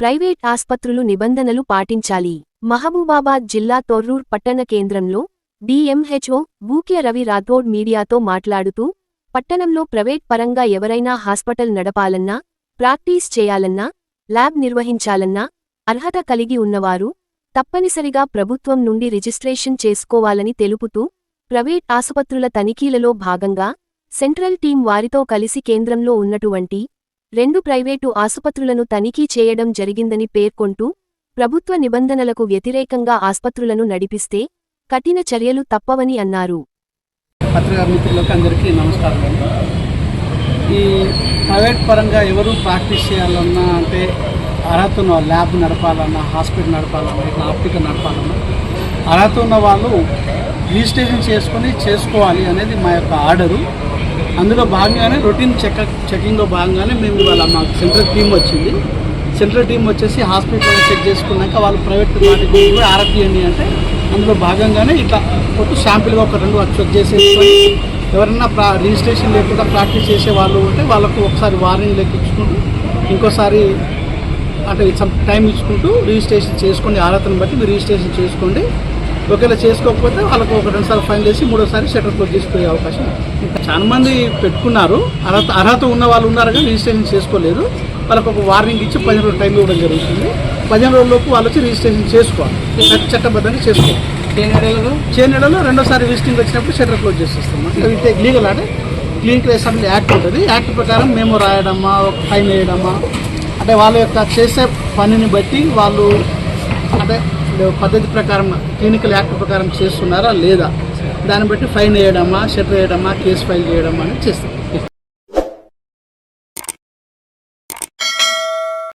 Private ఆస్పత్రులు నిబంధనలు పాటించాలి. మహబూబాబాద్ జిల్లా తొర్రూర్ పట్టణ కేంద్రంలో డిఎంహెచ్ఓ బూక్య రవి రాథోడ్ మీడియాతో మాట్లాడుతూ పట్టణంలో ప్రైవేట్ పరంగా ఎవరైనా హాస్పిటల్ నడపాలన్నా ప్రాక్టీస్ చేయాలన్నా ల్యాబ్ నిర్వహించాలన్నా అర్హత కలిగి ఉన్నవారు తప్పనిసరిగా ప్రభుత్వం నుండి రిజిస్ట్రేషన్ చేసుకోవాలని తెలుపుతూ ప్రైవేట్ ఆసుపత్రుల తనిఖీలలో భాగంగా సెంట్రల్ టీం వారితో కలిసి కేంద్రంలో ఉన్నటువంటి రెండు ప్రైవేటు ఆసుపత్రులను తనిఖీ చేయడం జరిగిందని పేర్కొంటూ ప్రభుత్వ నిబంధనలకు వ్యతిరేకంగా ఆస్పత్రులను నడిపిస్తే కఠిన చర్యలు తప్పవని అన్నారు. అందరికీ నమస్కారం ఈ ప్రైవేట్ పరంగా ఎవరు ప్రాక్టీస్ చేయాలన్నా అంటే అర్హత ఉన్న ల్యాబ్ నడపాలన్నా హాస్పిటల్ నడపాలన్నా ఇట్లా ఆప్టికల్ నడపాలన్నా అర్హత ఉన్న వాళ్ళు రిజిస్ట్రేషన్ చేసుకొని చేసుకోవాలి అనేది మా యొక్క ఆర్డరు. అందులో భాగంగానే రొటీన్ చెక్ చెకింగ్లో భాగంగానే మేము ఇవాళ మాకు సెంట్రల్ టీం వచ్చింది. సెంట్రల్ టీం వచ్చేసి హాస్పిటల్ చెక్ చేసుకున్నాక వాళ్ళు ప్రైవేట్ వాటికి కూడా ఆరపియండి అంటే అందులో భాగంగానే ఇట్లా కొట్టు శాంపిల్గా ఒక రెండు చెక్ చేసేసుకొని ఎవరన్నా ప్రా రిజిస్ట్రేషన్ లేకుండా ప్రాక్టీస్ చేసే వాళ్ళు ఉంటే వాళ్ళకు ఒకసారి వార్నింగ్ లెక్కించుకుంటూ ఇంకోసారి అంటే సమ్ టైం ఇచ్చుకుంటూ రిజిస్ట్రేషన్ చేసుకోండి ఆరాతను బట్టి మీరు రిజిస్ట్రేషన్ చేసుకోండి. ఒకవేళ చేసుకోకపోతే వాళ్ళకు ఒక రెండు సార్లు ఫైన్ చేసి మూడోసారి షటర్ క్లోజ్ చేసుకునే అవకాశం చాలా మంది పెట్టుకున్నారు. అర్హత అర్హత ఉన్న వాళ్ళు ఉన్నారు కానీ రిజిస్ట్రేషన్ చేసుకోలేదు. వాళ్ళకు ఒక వార్నింగ్ ఇచ్చి పదిహేను రోజులు టైం ఇవ్వడం జరుగుతుంది. పదిహేను రోజుల్లోపు వాళ్ళు వచ్చి రిజిస్ట్రేషన్ చేసుకోవాలి. చట్ట- చట్టబద్ధంగా చేసుకోవాలి. చేనేడలో రెండోసారి విజిటింగ్ వచ్చినప్పుడు షటర్ క్లోజ్ చేసేస్తాం ఇది లీగల్ అంటే క్లినికల్ అసెంబ్లీ యాక్ట్ ఉంటుంది. యాక్ట్ ప్రకారం మేము రాయడమా ఒక ఫైన్ వేయడమా? అంటే వాళ్ళ యొక్క చేసే పనిని బట్టి వాళ్ళు అంటే పద్ధతి ప్రకారం క్లినికల్ యాక్ట్ ప్రకారం చేస్తున్నారా లేదా? దాన్ని బట్టి ఫైన్ వేయడమా షటర్ వేయడమా కేసు ఫైల్ చేయడమా అని చేస్తాం.